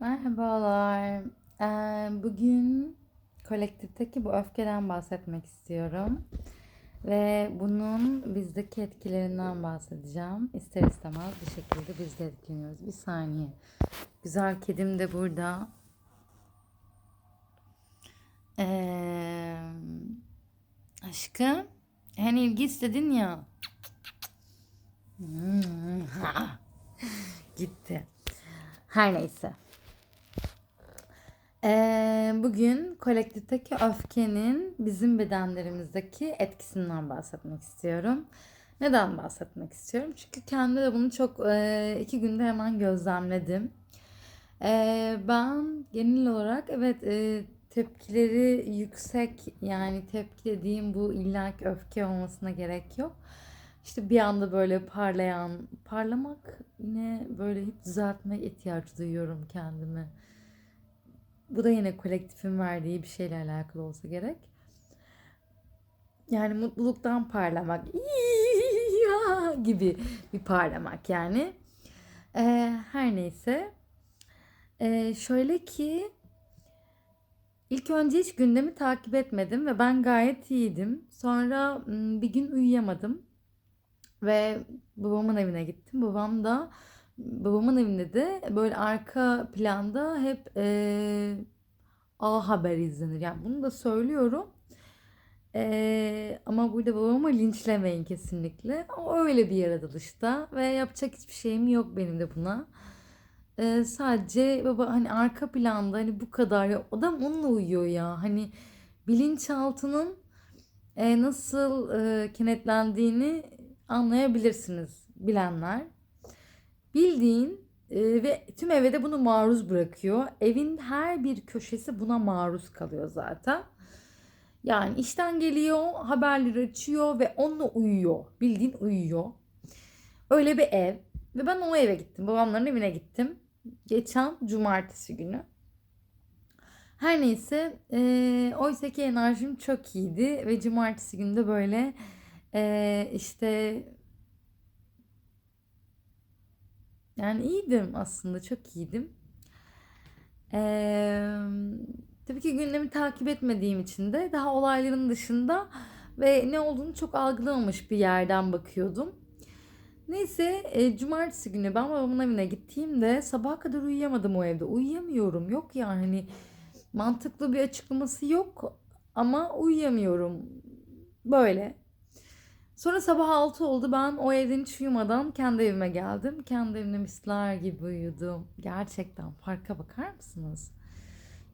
Merhabalar. Ee, bugün kolektifteki bu öfkeden bahsetmek istiyorum. Ve bunun bizdeki etkilerinden bahsedeceğim. İster istemez bir şekilde biz de etkileniyoruz. Bir saniye. Güzel kedim de burada. Ee, aşkım. Hani ilgi istedin ya. Hmm, Gitti. Her neyse. Ee, bugün kolektifteki öfkenin bizim bedenlerimizdeki etkisinden bahsetmek istiyorum. Neden bahsetmek istiyorum? Çünkü kendi de bunu çok e, iki günde hemen gözlemledim. Ee, ben genel olarak evet e, tepkileri yüksek yani tepki dediğim bu illaki öfke olmasına gerek yok. İşte bir anda böyle parlayan, parlamak yine böyle hep düzeltme ihtiyaç duyuyorum kendimi. Bu da yine kolektifin verdiği bir şeyle alakalı olsa gerek. Yani mutluluktan parlamak "İyi gibi bir parlamak yani. Ee, her neyse. Ee, şöyle ki ilk önce hiç gündemi takip etmedim ve ben gayet iyiydim. Sonra m, bir gün uyuyamadım ve babamın evine gittim. Babam da babamın evinde de böyle arka planda hep eee A Haber izlenir. Yani bunu da söylüyorum. Eee, ama burada babamı linçlemeyin kesinlikle. O öyle bir yaratılışta ve yapacak hiçbir şeyim yok benim de buna. Eee, sadece baba hani arka planda hani bu kadar ya adam onunla uyuyor ya. Hani bilinçaltının e, nasıl e, kenetlendiğini anlayabilirsiniz bilenler. Bildiğin e, ve tüm eve de bunu maruz bırakıyor. Evin her bir köşesi buna maruz kalıyor zaten. Yani işten geliyor, haberleri açıyor ve onunla uyuyor. Bildiğin uyuyor. Öyle bir ev. Ve ben o eve gittim. Babamların evine gittim. Geçen cumartesi günü. Her neyse e, oysa ki enerjim çok iyiydi ve cumartesi günü de böyle e, işte yani iyiydim aslında çok iyiydim. E, tabii ki gündemi takip etmediğim için de daha olayların dışında ve ne olduğunu çok algılamamış bir yerden bakıyordum. Neyse e, cumartesi günü ben babamın evine gittiğimde sabaha kadar uyuyamadım o evde. Uyuyamıyorum yok yani hani mantıklı bir açıklaması yok ama uyuyamıyorum. Böyle. Sonra sabah 6 oldu. Ben o evden hiç uyumadan kendi evime geldim. Kendi evimde misler gibi uyudum. Gerçekten farka bakar mısınız?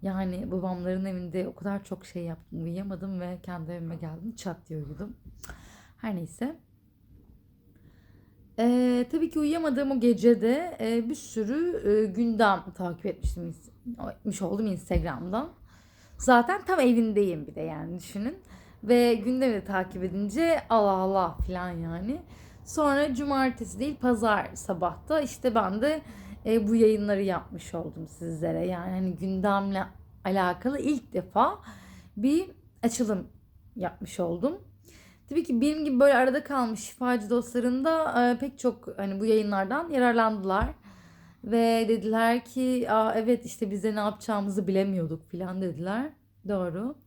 Yani babamların evinde o kadar çok şey yaptım. Uyuyamadım ve kendi evime geldim. Çat diye uyudum. Her neyse. Ee, tabii ki uyuyamadığım o gecede e, bir sürü e, gündem takip etmiştim. Etmiş oldum Instagram'dan. Zaten tam evindeyim bir de yani düşünün. Ve gündemi de takip edince Allah Allah falan yani. Sonra cumartesi değil pazar sabahta işte ben de e, bu yayınları yapmış oldum sizlere. Yani hani gündemle alakalı ilk defa bir açılım yapmış oldum. Tabii ki benim gibi böyle arada kalmış şifacı dostlarında e, pek çok hani bu yayınlardan yararlandılar. Ve dediler ki Aa, evet işte biz de ne yapacağımızı bilemiyorduk falan dediler. Doğru.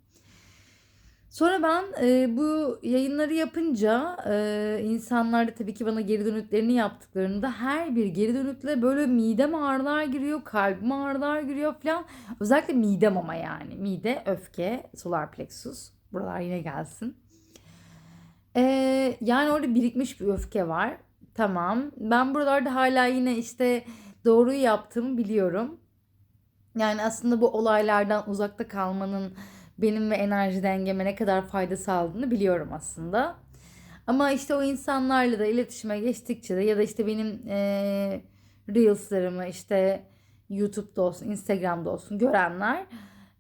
Sonra ben e, bu yayınları yapınca e, insanlar da tabii ki bana geri dönütlerini yaptıklarında her bir geri dönütle böyle midem ağrılar giriyor, kalbim ağrılar giriyor falan. Özellikle midem ama yani. Mide, öfke, solar plexus. Buralar yine gelsin. E, yani orada birikmiş bir öfke var. Tamam. Ben buralarda hala yine işte doğruyu yaptığımı biliyorum. Yani aslında bu olaylardan uzakta kalmanın benim ve enerji dengeme ne kadar fayda sağladığını biliyorum aslında. Ama işte o insanlarla da iletişime geçtikçe de ya da işte benim e, Reels'larımı işte YouTube'da olsun, Instagram'da olsun görenler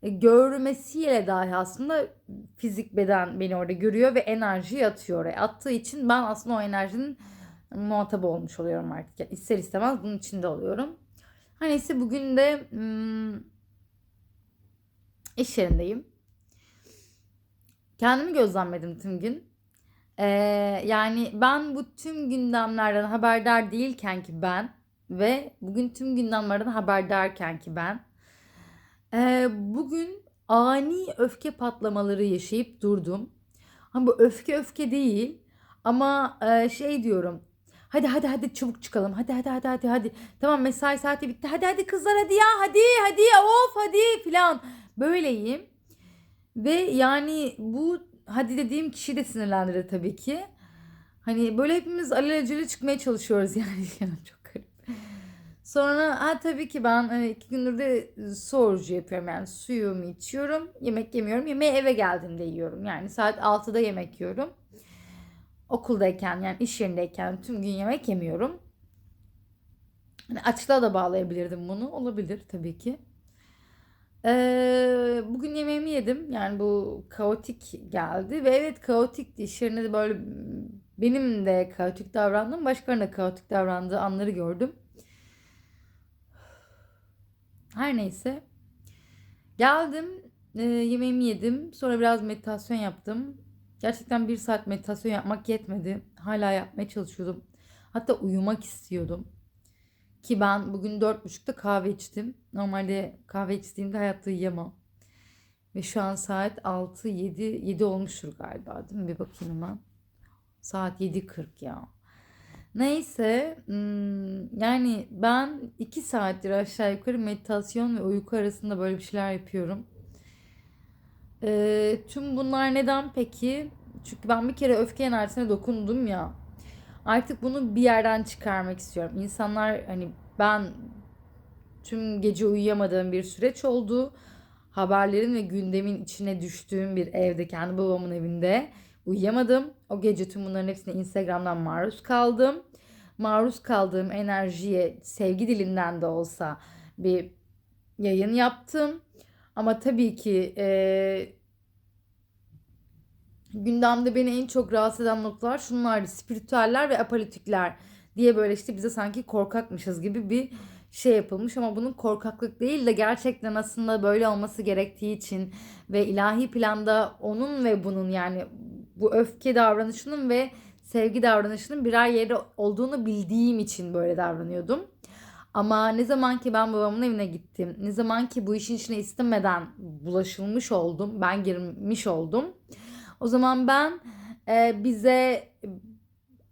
e, görmesiyle dahi aslında fizik beden beni orada görüyor ve enerjiyi atıyor oraya. Attığı için ben aslında o enerjinin muhatabı olmuş oluyorum artık. Yani ister istemez bunun içinde oluyorum. Hani ise bugün de hmm, iş yerindeyim. Kendimi gözlemledim tüm gün. Ee, yani ben bu tüm gündemlerden haberdar değilken ki ben ve bugün tüm gündemlerden haberdarken ki ben e, bugün ani öfke patlamaları yaşayıp durdum. Ama bu öfke öfke değil ama e, şey diyorum Hadi hadi hadi çabuk çıkalım. Hadi hadi hadi hadi hadi. Tamam mesai saati bitti. Hadi hadi kızlar hadi ya. Hadi hadi of hadi filan. Böyleyim. Ve yani bu hadi dediğim kişi de sinirlendirdi tabii ki. Hani böyle hepimiz alelacele çıkmaya çalışıyoruz yani. Yani Çok garip. Sonra ha tabii ki ben hani iki gündür de su orucu yapıyorum yani suyumu içiyorum yemek yemiyorum yemeği eve geldiğimde yiyorum yani saat 6'da yemek yiyorum okuldayken yani iş yerindeyken tüm gün yemek yemiyorum. Hani açlığa da bağlayabilirdim bunu. Olabilir tabii ki. Ee, bugün yemeğimi yedim. Yani bu kaotik geldi. Ve evet kaotikti. İş de böyle benim de kaotik davrandım. Başkalarının da kaotik davrandığı anları gördüm. Her neyse. Geldim. E, yemeğimi yedim. Sonra biraz meditasyon yaptım. Gerçekten bir saat meditasyon yapmak yetmedi. Hala yapmaya çalışıyordum. Hatta uyumak istiyordum. Ki ben bugün dört buçukta kahve içtim. Normalde kahve içtiğimde hayatta uyuyamam. Ve şu an saat 6, 7, 7 olmuştur galiba değil mi? Bir bakayım hemen. Saat 7.40 ya. Neyse hmm, yani ben 2 saattir aşağı yukarı meditasyon ve uyku arasında böyle bir şeyler yapıyorum. Ee, tüm bunlar neden peki? Çünkü ben bir kere öfke enerjisine dokundum ya. Artık bunu bir yerden çıkarmak istiyorum. İnsanlar hani ben tüm gece uyuyamadığım bir süreç oldu. Haberlerin ve gündemin içine düştüğüm bir evde, kendi babamın evinde uyuyamadım. O gece tüm bunların hepsine Instagram'dan maruz kaldım. Maruz kaldığım enerjiye sevgi dilinden de olsa bir yayın yaptım. Ama tabii ki e, gündemde beni en çok rahatsız eden noktalar şunlardı. Spiritüeller ve apolitikler diye böyle işte bize sanki korkakmışız gibi bir şey yapılmış ama bunun korkaklık değil de gerçekten aslında böyle olması gerektiği için ve ilahi planda onun ve bunun yani bu öfke davranışının ve sevgi davranışının birer yeri olduğunu bildiğim için böyle davranıyordum. Ama ne zaman ki ben babamın evine gittim, ne zaman ki bu işin içine istemeden bulaşılmış oldum, ben girmiş oldum. O zaman ben e, bize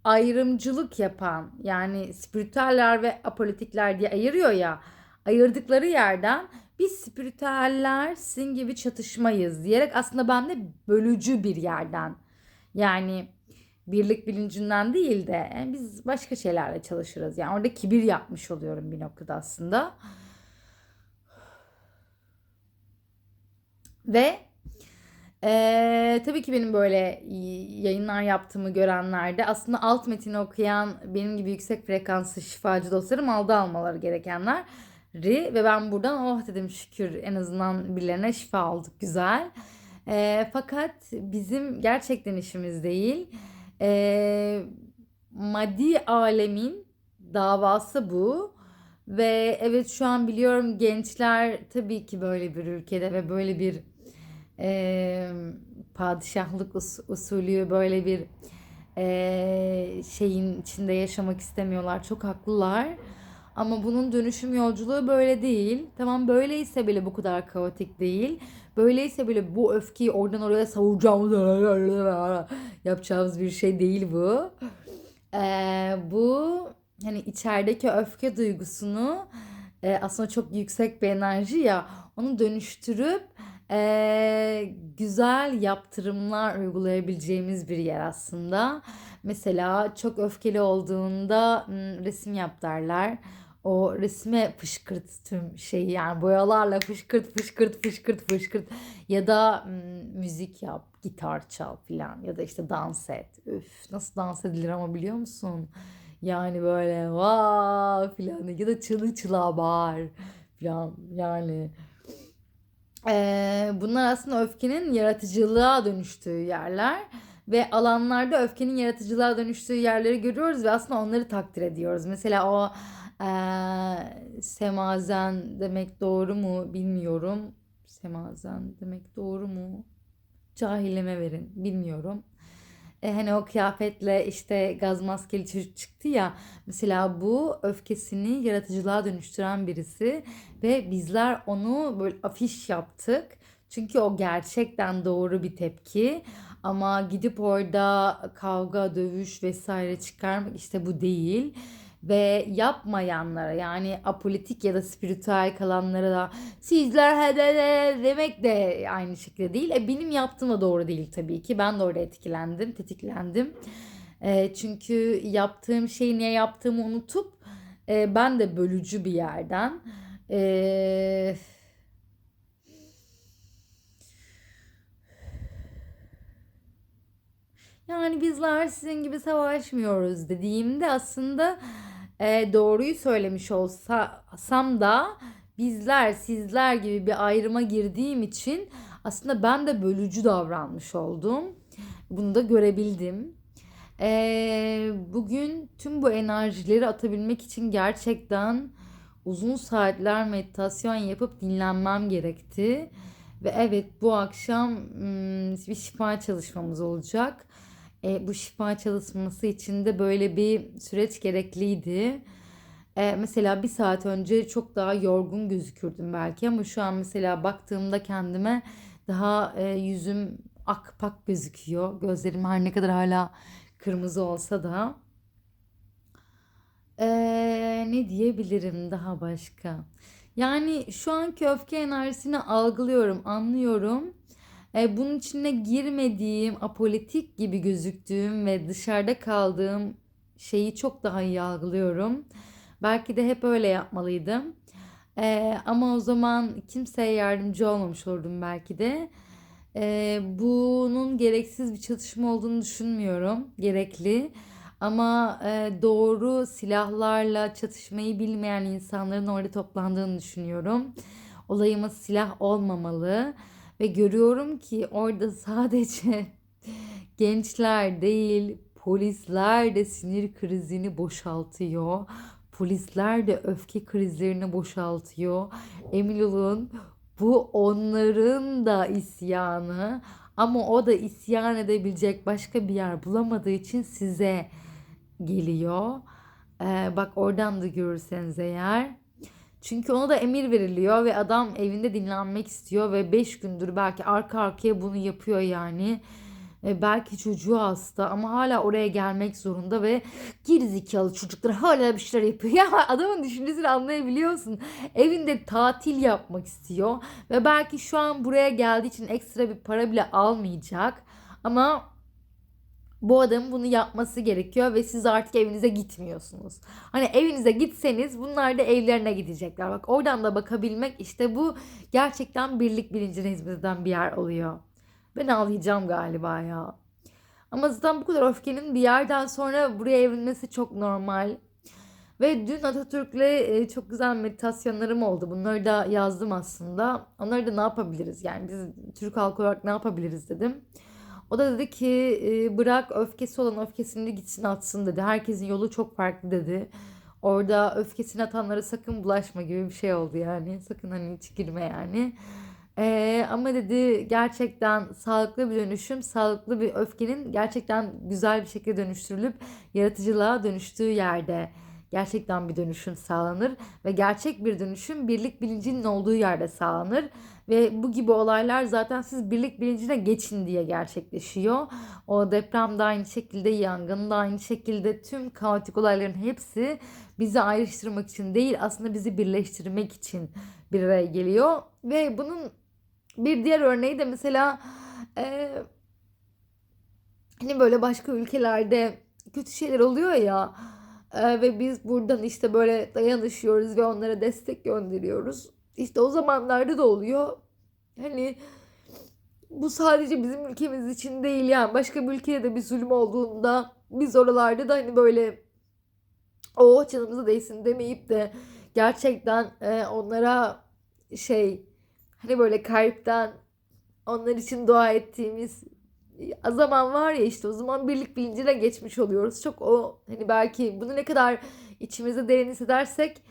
ayrımcılık yapan yani spiritüeller ve apolitikler diye ayırıyor ya ayırdıkları yerden biz spiritüeller sizin gibi çatışmayız diyerek aslında ben de bölücü bir yerden yani birlik bilincinden değil de e, biz başka şeylerle çalışırız. Yani orada kibir yapmış oluyorum bir noktada aslında. Ve ee, tabii ki benim böyle yayınlar yaptığımı görenler de aslında alt metini okuyan benim gibi yüksek frekanslı şifacı dostlarım aldı almaları gerekenler ve ben buradan oh dedim şükür en azından birilerine şifa aldık güzel. Ee, fakat bizim gerçekten işimiz değil. Ee, maddi alemin davası bu. Ve evet şu an biliyorum gençler tabii ki böyle bir ülkede ve böyle bir e, padişahlık us usulü böyle bir e, şeyin içinde yaşamak istemiyorlar. Çok haklılar. Ama bunun dönüşüm yolculuğu böyle değil. Tamam böyleyse bile bu kadar kaotik değil. Böyleyse bile bu öfkeyi oradan oraya savuracağımız yapacağımız bir şey değil bu. Ee, bu hani içerideki öfke duygusunu e, aslında çok yüksek bir enerji ya onu dönüştürüp e, güzel yaptırımlar uygulayabileceğimiz bir yer aslında. Mesela çok öfkeli olduğunda resim yap derler. O resme fışkırt tüm şeyi yani boyalarla fışkırt fışkırt fışkırt fışkırt ya da müzik yap, gitar çal filan ya da işte dans et. Üf nasıl dans edilir ama biliyor musun? Yani böyle vaa filan ya da çılı çıla bağır filan yani ee, bunlar aslında öfkenin yaratıcılığa dönüştüğü yerler ve alanlarda öfkenin yaratıcılığa dönüştüğü yerleri görüyoruz ve aslında onları takdir ediyoruz. Mesela o e, semazen demek doğru mu bilmiyorum. Semazen demek doğru mu? Cahileme verin bilmiyorum. E, hani o kıyafetle işte gaz maskeli çocuk çıktı ya. Mesela bu öfkesini yaratıcılığa dönüştüren birisi ve bizler onu böyle afiş yaptık. Çünkü o gerçekten doğru bir tepki. Ama gidip orada kavga, dövüş vesaire çıkarmak işte bu değil. Ve yapmayanlara yani apolitik ya da spiritüel kalanlara da sizler hedede demek de aynı şekilde değil. E benim yaptığım da doğru değil tabii ki. Ben de orada etkilendim, tetiklendim. E, çünkü yaptığım şeyi niye yaptığımı unutup e, ben de bölücü bir yerden e, Yani bizler sizin gibi savaşmıyoruz dediğimde aslında e, doğruyu söylemiş olsam da bizler sizler gibi bir ayrıma girdiğim için aslında ben de bölücü davranmış oldum. Bunu da görebildim. E, bugün tüm bu enerjileri atabilmek için gerçekten uzun saatler meditasyon yapıp dinlenmem gerekti. Ve evet bu akşam bir şifa çalışmamız olacak. E, bu şifa çalışması için de böyle bir süreç gerekliydi. E, mesela bir saat önce çok daha yorgun gözükürdüm belki ama şu an mesela baktığımda kendime daha e, yüzüm akpak gözüküyor. Gözlerim her ne kadar hala kırmızı olsa da. E, ne diyebilirim daha başka? Yani şu anki öfke enerjisini algılıyorum, anlıyorum e, bunun içine girmediğim, apolitik gibi gözüktüğüm ve dışarıda kaldığım şeyi çok daha iyi algılıyorum. Belki de hep öyle yapmalıydım. E, ama o zaman kimseye yardımcı olmamış olurdum belki de. E, bunun gereksiz bir çatışma olduğunu düşünmüyorum. Gerekli. Ama e, doğru silahlarla çatışmayı bilmeyen insanların orada toplandığını düşünüyorum. Olayımız silah olmamalı. Ve görüyorum ki orada sadece gençler değil polisler de sinir krizini boşaltıyor. Polisler de öfke krizlerini boşaltıyor. Emin bu onların da isyanı ama o da isyan edebilecek başka bir yer bulamadığı için size geliyor. Ee, bak oradan da görürseniz eğer çünkü ona da emir veriliyor ve adam evinde dinlenmek istiyor ve 5 gündür belki arka arkaya bunu yapıyor yani. E, belki çocuğu hasta ama hala oraya gelmek zorunda ve gerizekalı çocuklar hala bir şeyler yapıyor. Ya adamın düşüncesini anlayabiliyorsun. Evinde tatil yapmak istiyor ve belki şu an buraya geldiği için ekstra bir para bile almayacak. Ama bu adamın bunu yapması gerekiyor ve siz artık evinize gitmiyorsunuz. Hani evinize gitseniz bunlar da evlerine gidecekler. Bak oradan da bakabilmek işte bu gerçekten birlik bilincine hizmet bir yer oluyor. Ben ağlayacağım galiba ya. Ama zaten bu kadar öfkenin bir yerden sonra buraya evrilmesi çok normal. Ve dün Atatürk'le e, çok güzel meditasyonlarım oldu. Bunları da yazdım aslında. Onları da ne yapabiliriz? Yani biz Türk halkı olarak ne yapabiliriz dedim. O da dedi ki e, bırak öfkesi olan öfkesini gitsin atsın dedi. Herkesin yolu çok farklı dedi. Orada öfkesini atanlara sakın bulaşma gibi bir şey oldu yani. Sakın hani hiç girme yani. Ee, ama dedi gerçekten sağlıklı bir dönüşüm, sağlıklı bir öfkenin gerçekten güzel bir şekilde dönüştürülüp yaratıcılığa dönüştüğü yerde gerçekten bir dönüşüm sağlanır ve gerçek bir dönüşüm birlik bilincinin olduğu yerde sağlanır ve bu gibi olaylar zaten siz birlik bilincine geçin diye gerçekleşiyor. O deprem de aynı şekilde, yangın da aynı şekilde tüm kaotik olayların hepsi bizi ayrıştırmak için değil aslında bizi birleştirmek için bir araya geliyor. Ve bunun bir diğer örneği de mesela e, hani böyle başka ülkelerde kötü şeyler oluyor ya e, ve biz buradan işte böyle dayanışıyoruz ve onlara destek gönderiyoruz. İşte o zamanlarda da oluyor. Hani bu sadece bizim ülkemiz için değil yani başka bir ülkede de bir zulüm olduğunda biz oralarda da hani böyle o canımıza değsin demeyip de gerçekten e, onlara şey hani böyle kalpten onlar için dua ettiğimiz zaman var ya işte o zaman birlik bilincine geçmiş oluyoruz. Çok o hani belki bunu ne kadar içimizde derin hissedersek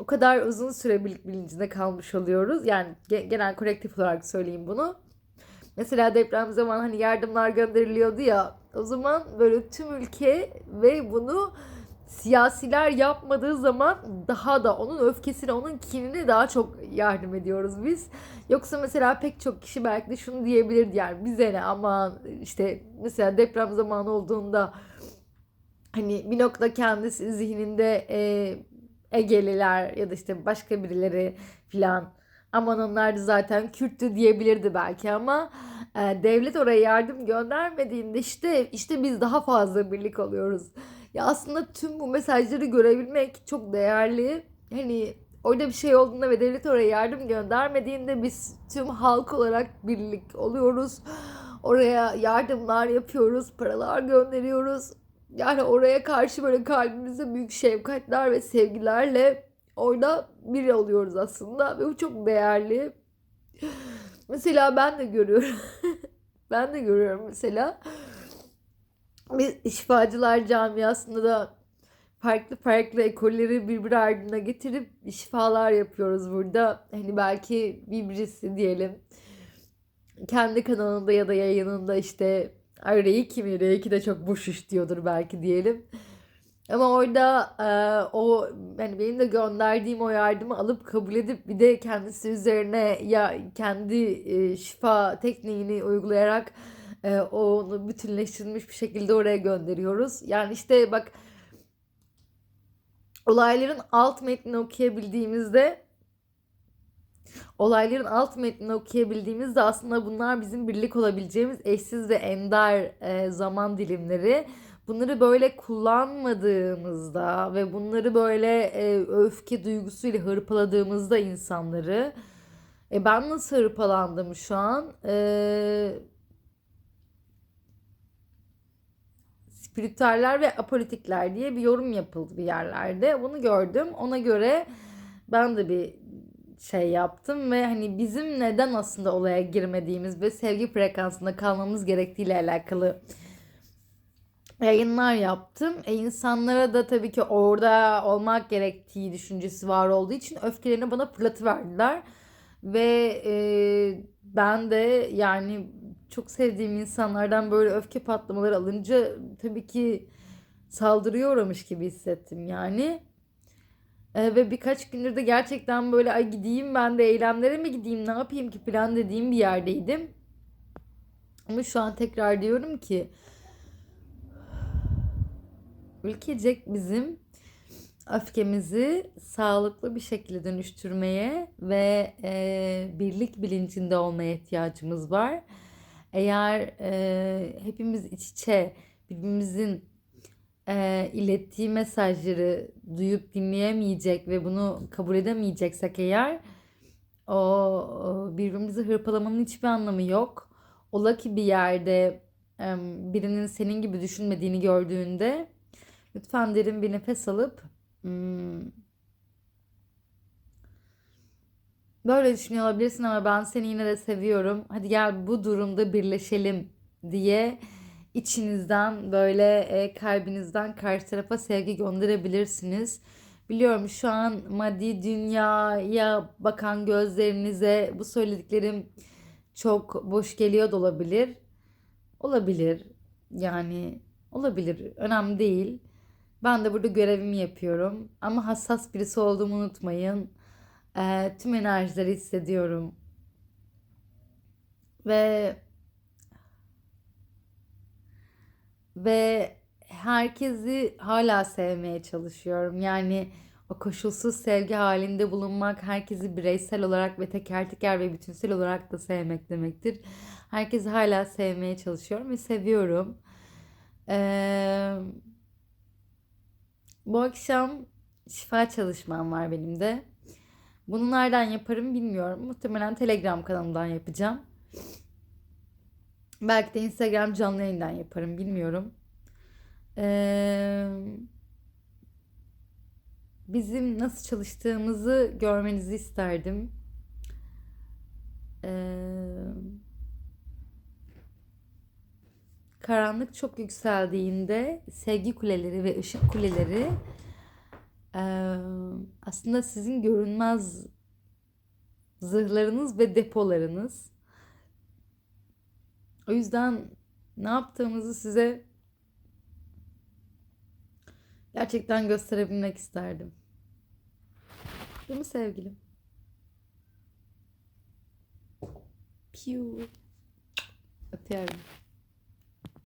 o kadar uzun süre bilincinde kalmış oluyoruz. Yani genel kolektif olarak söyleyeyim bunu. Mesela deprem zaman hani yardımlar gönderiliyordu ya o zaman böyle tüm ülke ve bunu siyasiler yapmadığı zaman daha da onun öfkesine, onun kinine daha çok yardım ediyoruz biz. Yoksa mesela pek çok kişi belki de şunu diyebilirdi yani bize ne ama işte mesela deprem zamanı olduğunda hani bir nokta kendisi zihninde e, Egeliler ya da işte başka birileri filan aman onlar da zaten Kürttü diyebilirdi belki ama e, devlet oraya yardım göndermediğinde işte işte biz daha fazla birlik oluyoruz. Ya aslında tüm bu mesajları görebilmek çok değerli. Hani orada bir şey olduğunda ve devlet oraya yardım göndermediğinde biz tüm halk olarak birlik oluyoruz. Oraya yardımlar yapıyoruz, paralar gönderiyoruz. Yani oraya karşı böyle kalbimize büyük şefkatler ve sevgilerle orada bir oluyoruz aslında ve bu çok değerli. Mesela ben de görüyorum. ben de görüyorum mesela. Biz şifacılar camiasında da farklı farklı ekolleri birbiri ardına getirip şifalar yapıyoruz burada. Hani belki bir birisi diyelim kendi kanalında ya da yayınında işte Ay Reiki mi? Reiki de çok boş iş diyordur belki diyelim. Ama orada e, o yani benim de gönderdiğim o yardımı alıp kabul edip bir de kendisi üzerine ya kendi e, şifa tekniğini uygulayarak e, onu bütünleştirilmiş bir şekilde oraya gönderiyoruz. Yani işte bak olayların alt metnini okuyabildiğimizde olayların alt metnini okuyabildiğimizde aslında bunlar bizim birlik olabileceğimiz eşsiz ve ender e, zaman dilimleri. Bunları böyle kullanmadığımızda ve bunları böyle e, öfke duygusuyla hırpaladığımızda insanları e, ben nasıl hırpalandım şu an? E, spiritüeller ve apolitikler diye bir yorum yapıldı bir yerlerde. Bunu gördüm. Ona göre ben de bir şey yaptım ve hani bizim neden aslında olaya girmediğimiz ve sevgi frekansında kalmamız gerektiğiyle alakalı yayınlar yaptım. E insanlara da tabii ki orada olmak gerektiği düşüncesi var olduğu için öfkelerini bana fırlatıverdiler. Ve e, ben de yani çok sevdiğim insanlardan böyle öfke patlamaları alınca tabii ki saldırıya uğramış gibi hissettim yani. E, ve birkaç gündür de gerçekten böyle ay gideyim ben de eylemlere mi gideyim ne yapayım ki plan dediğim bir yerdeydim. Ama şu an tekrar diyorum ki ülkecek bizim öfkemizi sağlıklı bir şekilde dönüştürmeye ve e, birlik bilincinde olmaya ihtiyacımız var. Eğer e, hepimiz iç içe birbirimizin e, ilettiği mesajları duyup dinleyemeyecek ve bunu kabul edemeyeceksek eğer o, birbirimizi hırpalamanın hiçbir anlamı yok. Ola ki bir yerde e, birinin senin gibi düşünmediğini gördüğünde lütfen derin bir nefes alıp hmm, böyle düşünüyor olabilirsin ama ben seni yine de seviyorum. Hadi gel bu durumda birleşelim diye içinizden böyle e, kalbinizden karşı tarafa sevgi gönderebilirsiniz. Biliyorum şu an maddi dünyaya bakan gözlerinize bu söylediklerim çok boş geliyor da olabilir. Olabilir. Yani olabilir. Önemli değil. Ben de burada görevimi yapıyorum. Ama hassas birisi olduğumu unutmayın. E, tüm enerjileri hissediyorum. Ve ve herkesi hala sevmeye çalışıyorum. Yani o koşulsuz sevgi halinde bulunmak herkesi bireysel olarak ve teker teker ve bütünsel olarak da sevmek demektir. Herkesi hala sevmeye çalışıyorum ve seviyorum. Ee, bu akşam şifa çalışmam var benim de. Bunu nereden yaparım bilmiyorum. Muhtemelen Telegram kanalımdan yapacağım. Belki de Instagram canlı yayından yaparım bilmiyorum. Ee, bizim nasıl çalıştığımızı görmenizi isterdim. Ee, karanlık çok yükseldiğinde sevgi kuleleri ve ışık kuleleri e, aslında sizin görünmez zırhlarınız ve depolarınız. O yüzden ne yaptığımızı size gerçekten gösterebilmek isterdim. Değil mi sevgilim? Piu. Öpüyorum.